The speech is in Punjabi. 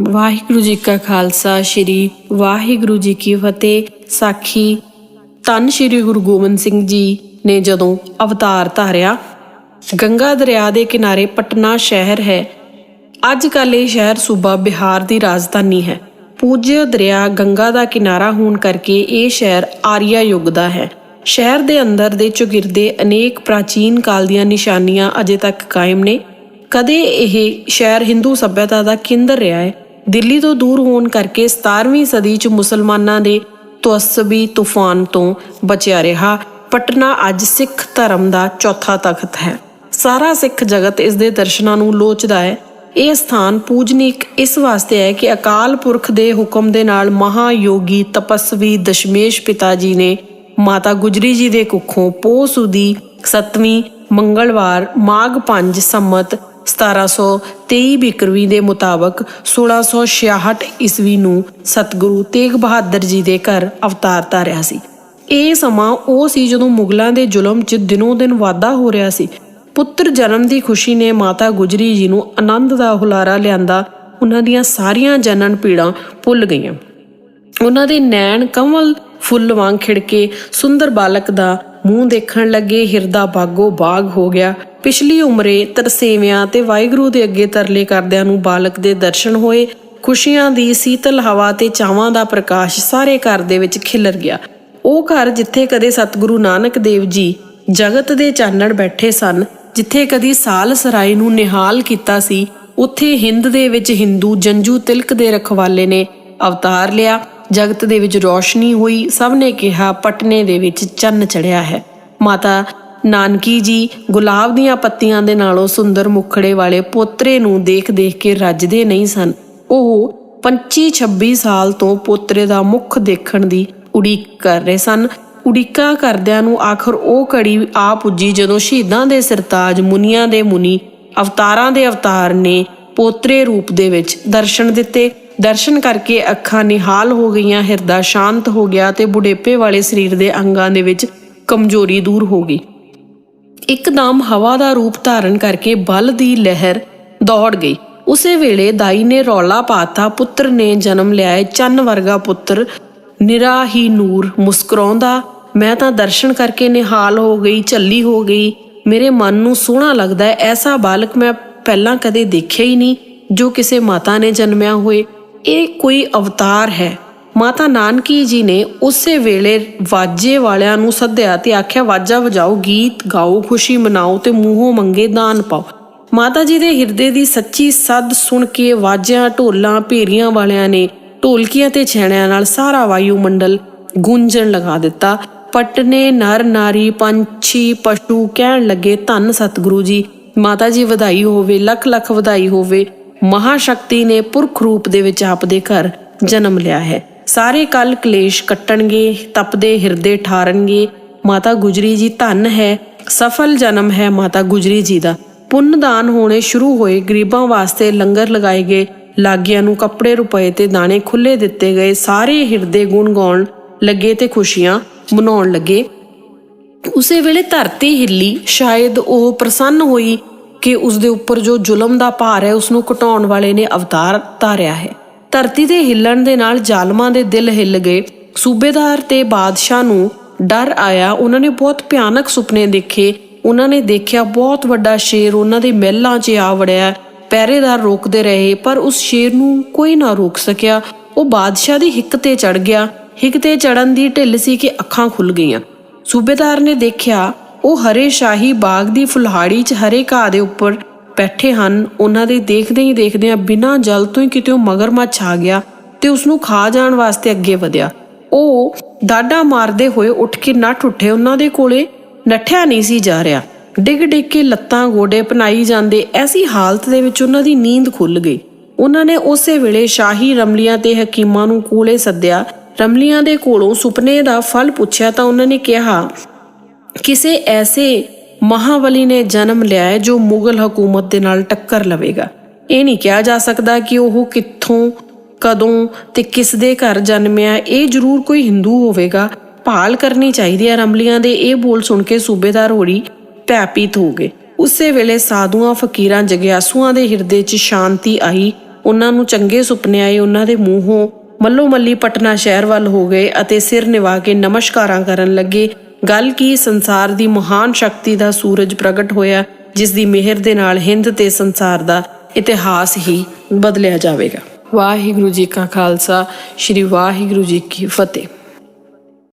ਵਾਹਿਗੁਰੂ ਜੀ ਕਾ ਖਾਲਸਾ, ਸ੍ਰੀ ਵਾਹਿਗੁਰੂ ਜੀ ਕੀ ਫਤਿਹ। ਸਾਖੀ ਤਨ ਸ੍ਰੀ ਗੁਰੂ ਗੋਬਿੰਦ ਸਿੰਘ ਜੀ ਨੇ ਜਦੋਂ ਅਵਤਾਰ ਧਾਰਿਆ, ਗੰਗਾ ਦਰਿਆ ਦੇ ਕਿਨਾਰੇ ਪਟਨਾ ਸ਼ਹਿਰ ਹੈ। ਅੱਜ ਕੱਲ੍ਹ ਇਹ ਸ਼ਹਿਰ ਸੂਬਾ ਬਿਹਾਰ ਦੀ ਰਾਜਧਾਨੀ ਹੈ। ਪੂਜਯ ਦਰਿਆ ਗੰਗਾ ਦਾ ਕਿਨਾਰਾ ਹੋਣ ਕਰਕੇ ਇਹ ਸ਼ਹਿਰ ਆਰੀਆ ਯੁੱਗ ਦਾ ਹੈ। ਸ਼ਹਿਰ ਦੇ ਅੰਦਰ ਦੇ ਚੁਗਿਰਦੇ ਅਨੇਕ ਪ੍ਰਾਚੀਨ ਕਾਲ ਦੀਆਂ ਨਿਸ਼ਾਨੀਆਂ ਅਜੇ ਤੱਕ ਕਾਇਮ ਨੇ। ਕਦੇ ਇਹ ਸ਼ਹਿਰ ਹਿੰਦੂ ਸੱਭਿਅਤਾ ਦਾ ਕੇਂਦਰ ਰਿਹਾ ਹੈ ਦਿੱਲੀ ਤੋਂ ਦੂਰ ਹੋਣ ਕਰਕੇ 17ਵੀਂ ਸਦੀ 'ਚ ਮੁਸਲਮਾਨਾਂ ਦੇ ਤਵਸਬੀ ਤੂਫਾਨ ਤੋਂ ਬਚਿਆ ਰਿਹਾ। ਪਟਨਾ ਅੱਜ ਸਿੱਖ ਧਰਮ ਦਾ ਚੌਥਾ ਤਖਤ ਹੈ। ਸਾਰਾ ਸਿੱਖ ਜਗਤ ਇਸ ਦੇ ਦਰਸ਼ਨਾਂ ਨੂੰ ਲੋਚਦਾ ਹੈ। ਇਹ ਸਥਾਨ ਪੂਜਨੀਕ ਇਸ ਵਾਸਤੇ ਹੈ ਕਿ ਅਕਾਲ ਪੁਰਖ ਦੇ ਹੁਕਮ ਦੇ ਨਾਲ ਮਹਾਯੋਗੀ ਤਪਸਵੀ ਦਸ਼ਮੇਸ਼ ਪਿਤਾ ਜੀ ਨੇ ਮਾਤਾ ਗੁਜਰੀ ਜੀ ਦੇ ਕੁੱਖੋਂ ਪੋਹ ਸੁਦੀ 7ਵੀਂ ਮੰਗਲਵਾਰ ਮਾਘ 5 ਸੰਮਤ 1723 ਬਿਕਰਵੀ ਦੇ ਮੁਤਾਬਕ 1666 ਈਸਵੀ ਨੂੰ ਸਤਿਗੁਰੂ ਤੇਗ ਬਹਾਦਰ ਜੀ ਦੇ ਘਰ ਅਵਤਾਰ ਧਾਰਿਆ ਸੀ। ਇਹ ਸਮਾਂ ਉਹ ਸੀ ਜਦੋਂ ਮੁਗਲਾਂ ਦੇ ਜ਼ੁਲਮ 'ਚ ਦਿਨੋਂ ਦਿਨ ਵਾਧਾ ਹੋ ਰਿਹਾ ਸੀ। ਪੁੱਤਰ ਜਨਮ ਦੀ ਖੁਸ਼ੀ ਨੇ ਮਾਤਾ ਗੁਜਰੀ ਜੀ ਨੂੰ ਆਨੰਦ ਦਾ ਹੁਲਾਰਾ ਲਿਆਂਦਾ ਉਹਨਾਂ ਦੀਆਂ ਸਾਰੀਆਂ ਜਨਨ ਪੀੜਾਂ ਭੁੱਲ ਗਈਆਂ। ਉਹਨਾਂ ਦੇ ਨੈਣ ਕਮਲ ਫੁੱਲ ਵਾਂਗ ਖਿੜਕੇ ਸੁੰਦਰ ਬਾਲਕ ਦਾ ਮੂੰਹ ਦੇਖਣ ਲੱਗੇ, ਹਿਰਦਾ ਬਾਗੋ ਬਾਗ ਹੋ ਗਿਆ। ਪਿਛਲੀ ਉਮਰੇ ਤਰਸੇਵਿਆਂ ਤੇ ਵਾਹਿਗੁਰੂ ਦੇ ਅੱਗੇ ਤਰਲੇ ਕਰਦਿਆਂ ਨੂੰ ਬਾਲਕ ਦੇ ਦਰਸ਼ਨ ਹੋਏ। ਖੁਸ਼ੀਆਂ ਦੀ ਸੀਤਲ ਹਵਾ ਤੇ ਚਾਵਾਂ ਦਾ ਪ੍ਰਕਾਸ਼ ਸਾਰੇ ਘਰ ਦੇ ਵਿੱਚ ਖਿਲਰ ਗਿਆ। ਉਹ ਘਰ ਜਿੱਥੇ ਕਦੇ ਸਤਿਗੁਰੂ ਨਾਨਕ ਦੇਵ ਜੀ ਜਗਤ ਦੇ ਚਾਨਣ ਬੈਠੇ ਸਨ, ਜਿੱਥੇ ਕਦੀ ਸਾਲ ਸਰਾਏ ਨੂੰ ਨਿਹਾਲ ਕੀਤਾ ਸੀ, ਉੱਥੇ ਹਿੰਦ ਦੇ ਵਿੱਚ ਹਿੰਦੂ ਜੰਜੂ ਤਿਲਕ ਦੇ ਰਖਵਾਲੇ ਨੇ ਅਵਤਾਰ ਲਿਆ। ਜਗਤ ਦੇ ਵਿੱਚ ਰੋਸ਼ਨੀ ਹੋਈ, ਸਭ ਨੇ ਕਿਹਾ, ਪਟਨੇ ਦੇ ਵਿੱਚ ਚੰਨ ਚੜਿਆ ਹੈ। ਮਾਤਾ ਨਾਨਕੀ ਜੀ ਗੁਲਾਬ ਦੀਆਂ ਪੱਤੀਆਂ ਦੇ ਨਾਲੋਂ ਸੁੰਦਰ ਮੁਖੜੇ ਵਾਲੇ ਪੋਤਰੇ ਨੂੰ ਦੇਖ-ਦੇਖ ਕੇ ਰੱਜਦੇ ਨਹੀਂ ਸਨ। ਉਹ 25-26 ਸਾਲ ਤੋਂ ਪੋਤਰੇ ਦਾ ਮੁਖ ਦੇਖਣ ਦੀ ਉਡੀਕ ਕਰ ਰਹੇ ਸਨ। ਉਡੀਕਾ ਕਰਦਿਆਂ ਨੂੰ ਆਖਰ ਉਹ ਘੜੀ ਆ ਪੁੱਜੀ ਜਦੋਂ ਸ਼ਹੀਦਾਂ ਦੇ ਸਰਤਾਜ ਮੁਨੀਆਂ ਦੇ ਮੁਨੀ ਅਵਤਾਰਾਂ ਦੇ ਅਵਤਾਰ ਨੇ ਪੋਤਰੇ ਰੂਪ ਦੇ ਵਿੱਚ ਦਰਸ਼ਨ ਦਿੱਤੇ। ਦਰਸ਼ਨ ਕਰਕੇ ਅੱਖਾਂ ਨਿਹਾਲ ਹੋ ਗਈਆਂ, ਹਿਰਦਾ ਸ਼ਾਂਤ ਹੋ ਗਿਆ ਤੇ ਬੁਢੇਪੇ ਵਾਲੇ ਸਰੀਰ ਦੇ ਅੰਗਾਂ ਦੇ ਵਿੱਚ ਕਮਜ਼ੋਰੀ ਦੂਰ ਹੋ ਗਈ। ਇੱਕਦਮ ਹਵਾ ਦਾ ਰੂਪ ਧਾਰਨ ਕਰਕੇ ਬਲ ਦੀ ਲਹਿਰ ਦੌੜ ਗਈ। ਉਸੇ ਵੇਲੇ ਦਾਈ ਨੇ ਰੌਲਾ ਪਾਤਾ, ਪੁੱਤਰ ਨੇ ਜਨਮ ਲਿਆ ਹੈ ਚੰਨ ਵਰਗਾ ਪੁੱਤਰ ਨਿਰਾ ਹੀ ਨੂਰ ਮੁਸਕਰਾਉਂਦਾ, ਮੈਂ ਤਾਂ ਦਰਸ਼ਨ ਕਰਕੇ ਨਿਹਾਲ ਹੋ ਗਈ, ਝੱਲੀ ਹੋ ਗਈ। ਮੇਰੇ ਮਨ ਨੂੰ ਸੋਹਣਾ ਲੱਗਦਾ ਹੈ। ਐਸਾ ਬਾਲਕ ਮੈਂ ਪਹਿਲਾਂ ਕਦੇ ਦੇਖਿਆ ਹੀ ਨਹੀਂ, ਜੋ ਕਿਸੇ ਮਾਤਾ ਨੇ ਜਨਮਿਆ ਹੋਏ। ਇਹ ਕੋਈ ਅਵਤਾਰ ਹੈ। ਮਾਤਾ ਨਾਨਕੀ ਜੀ ਨੇ ਉਸੇ ਵੇਲੇ ਵਾਜੇ ਵਾਲਿਆਂ ਨੂੰ ਸੱਦਿਆ ਤੇ ਆਖਿਆ, ਵਾਜਾ ਵਜਾਓ, ਗੀਤ ਗਾਓ, ਖੁਸ਼ੀ ਮਨਾਓ ਤੇ ਮੂੰਹੋਂ ਮੰਗੇ ਦਾਨ ਪਾਓ। ਮਾਤਾ ਜੀ ਦੇ ਹਿਰਦੇ ਦੀ ਸੱਚੀ ਸੱਦ ਸੁਣ ਕੇ ਵਾਜਿਆਂ, ਢੋਲਾਂ, ਭੇਰੀਆਂ ਵਾਲਿਆਂ ਨੇ ਢੋਲਕੀਆਂ ਤੇ ਛੈਣਿਆਂ ਨਾਲ ਸਾਰਾ ਵਾਯੂ ਮੰਡਲ ਗੂੰਜਣ ਲਗਾ ਦਿੱਤਾ। ਪਟਨੇ, ਨਰ ਨਾਰੀ, ਪੰਛੀ, ਪਸ਼ੂ ਕਹਿਣ ਲੱਗੇ, ਧੰਨ ਸਤਿਗੁਰੂ ਜੀ, ਮਾਤਾ ਜੀ ਵਧਾਈ ਹੋਵੇ, ਲੱਖ ਲੱਖ ਵਧਾਈ ਹੋਵੇ। ਮਹਾਸ਼ਕਤੀ ਨੇ ਪੁਰਖ ਰੂਪ ਦੇ ਵਿੱਚ ਆਪਦੇ ਘਰ ਜਨਮ ਲਿਆ ਹੈ। ਸਾਰੇ ਕਲ ਕਲੇਸ਼ ਕੱਟਣਗੇ, ਤਪਦੇ, ਹਿਰਦੇ ਠਾਰਨਗੇ, ਮਾਤਾ ਗੁਜਰੀ ਜੀ ਧੰਨ ਹੈ, ਸਫਲ ਜਨਮ ਹੈ ਮਾਤਾ ਗੁਜਰੀ ਜੀ ਦਾ। ਪੁੰਨਦਾਨ ਹੋਣੇ ਸ਼ੁਰੂ ਹੋਏ, ਗਰੀਬਾਂ ਵਾਸਤੇ ਲੰਗਰ ਲਗਾਏ ਗਏ, ਲਾਗਿਆਂ ਨੂੰ ਕੱਪੜੇ ਰੁਪਏ ਤੇ ਦਾਣੇ ਖੁੱਲੇ ਦਿੱਤੇ ਗਏ, ਸਾਰੇ ਹਿਰਦੇ ਗੁਣ ਗਾਉਣ ਲੱਗੇ ਤੇ ਖੁਸ਼ੀਆਂ ਮਨਾਉਣ ਲੱਗੇ। ਉਸੇ ਵੇਲੇ ਧਰਤੀ ਹਿੱਲੀ, ਸ਼ਾਇਦ ਉਹ ਪ੍ਰਸੰਨ ਹੋਈ ਕਿ ਉਸ ਦੇ ਉੱਪਰ ਜੋ ਜ਼ੁਲਮ ਦਾ ਭਾਰ ਹੈ ਉਸ ਨੂੰ ਘਟਾਉਣ ਵਾਲੇ ਨੇ ਅਵਤਾਰ ਧਾਰਿਆ ਹੈ। ਧਰਤੀ ਦੇ ਹਿੱਲਣ ਦੇ ਨਾਲ ਜ਼ਾਲਮਾਂ ਦੇ ਦਿਲ ਹਿੱਲ ਗਏ। ਸੂਬੇਦਾਰ ਤੇ ਬਾਦਸ਼ਾਹ ਨੂੰ ਡਰ ਆਇਆ। ਉਹਨਾਂ ਨੇ ਬਹੁਤ ਭਿਆਨਕ ਸੁਪਨੇ ਦੇਖੇ। ਉਹਨਾਂ ਨੇ ਦੇਖਿਆ ਬਹੁਤ ਵੱਡਾ ਸ਼ੇਰ ਉਹਨਾਂ ਦੇ ਮਹਿਲਾਂ 'ਚ ਆ ਵੜਿਆ। ਪਹਿਰੇਦਾਰ ਰੋਕਦੇ ਰਹੇ, ਪਰ ਉਸ ਸ਼ੇਰ ਨੂੰ ਕੋਈ ਨਾ ਰੋਕ ਸਕਿਆ। ਉਹ ਬਾਦਸ਼ਾਹ ਦੀ ਹਿੱਕ ਤੇ ਚੜ ਗਿਆ। ਹਿੱਕ ਤੇ ਚੜਨ ਦੀ ਢਿੱਲ ਸੀ ਕਿ ਅੱਖਾਂ ਖੁੱਲ ਗਈਆਂ। ਸੂਬੇਦਾਰ ਨੇ ਦੇਖਿਆ ਉਹ ਹਰੇ ਸ਼ਾਹੀ ਬਾਗ ਦੀ ਫੁਲਹਾੜੀ 'ਚ ਹਰੇ ਘਾਹ ਦੇ ਉੱਪਰ ਬੈਠੇ ਹਨ। ਉਹਨਾਂ ਦੇ ਦੇਖਦੇ ਹੀ ਦੇਖਦਿਆਂ ਬਿਨਾਂ ਜਲ ਤੋਂ ਹੀ ਕਿਤੇ ਉਹ ਮਗਰਮੱਛ ਆ ਗਿਆ ਤੇ ਉਸ ਨੂੰ ਖਾ ਜਾਣ ਵਾਸਤੇ ਅੱਗੇ ਵਧਿਆ। ਉਹ ਡਾਡਾ ਮਾਰਦੇ ਹੋਏ ਉੱਠ ਕੇ ਨੱਠ ਉੱਠੇ। ਉਹਨਾਂ ਦੇ ਕੋਲੇ ਨੱਠਿਆ ਨਹੀਂ ਸੀ ਜਾ ਰਿਹਾ। ਡਿੱਗ ਡਿੱਗ ਕੇ ਲੱਤਾਂ ਗੋਡੇ ਪਨਾਈ ਜਾਂਦੇ ਐਸੀ ਹਾਲਤ ਦੇ ਵਿੱਚ ਉਹਨਾਂ ਦੀ ਨੀਂਦ ਖੁੱਲ ਗਈ। ਉਹਨਾਂ ਨੇ ਉਸੇ ਵੇਲੇ ਸ਼ਾਹੀ ਰਮਲੀਆਂ ਤੇ ਹਕੀਮਾਂ ਨੂੰ ਕੋਲੇ ਸੱਦਿਆ। ਰਮਲੀਆਂ ਦੇ ਕੋਲੋਂ ਸੁਪਨੇ ਦਾ ਫਲ ਪੁੱਛਿਆ ਤਾਂ ਉਹਨਾਂ ਨੇ ਕਿਹਾ ਕਿਸੇ ਐਸੇ ਮਹਾਵਲੀ ਨੇ ਜਨਮ ਲਿਆ ਹੈ ਜੋ ਮੁਗਲ ਹਕੂਮਤ ਦੇ ਨਾਲ ਟੱਕਰ ਲਵੇਗਾ। ਇਹ ਨਹੀਂ ਕਿਹਾ ਜਾ ਸਕਦਾ ਕਿ ਉਹ ਕਿੱਥੋਂ, ਕਦੋਂ ਤੇ ਕਿਸ ਦੇ ਘਰ ਜਨਮਿਆ। ਇਹ ਜ਼ਰੂਰ ਕੋਈ ਹਿੰਦੂ ਹੋਵੇਗਾ। ਭਾਲ ਕਰਨੀ ਚਾਹੀਦੀ ਹੈ ਰਮਲੀਆਂ ਦੇ। ਇਹ ਬੋਲ ਸੁਣ ਕੇ ਸੂਬੇਦਾਰ ਹੋਰੀ ਭੈਪੀਤ ਹੋ ਗਏ। ਉਸੇ ਵੇਲੇ ਸਾਧੂਆਂ, ਫਕੀਰਾਂ, ਜਗਿਆਸੂਆਂ ਦੇ ਹਿਰਦੇ 'ਚ ਸ਼ਾਂਤੀ ਆਈ। ਉਹਨਾਂ ਨੂੰ ਚੰਗੇ ਸੁਪਨੇ ਆਏ। ਉਹਨਾਂ ਦੇ ਮੂੰਹੋਂ ਮੱਲੋ ਮੱਲੀ ਪਟਨਾ ਸ਼ਹਿਰ ਵੱਲ ਹੋ ਗਏ ਅਤੇ ਸਿਰ ਨਿਵਾ ਕੇ ਨਮਸਕਾਰਾਂ ਕਰਨ ਲੱਗੇ। ਗੱਲ ਕੀ ਸੰਸਾਰ ਦੀ ਮਹਾਨ ਸ਼ਕਤੀ ਦਾ ਸੂਰਜ ਪ੍ਰਗਟ ਹੋਇਆ ਜਿਸ ਦੀ ਮਿਹਰ ਦੇ ਨਾਲ ਹਿੰਦ ਤੇ ਸੰਸਾਰ ਦਾ ਇਤਿਹਾਸ ਹੀ ਬਦਲਿਆ ਜਾਵੇਗਾ। ਵਾਹਿਗੁਰੂ ਜੀ ਕਾ ਖਾਲਸਾ, ਸ੍ਰੀ ਵਾਹਿਗੁਰੂ ਜੀ ਕੀ ਫਤਿਹ।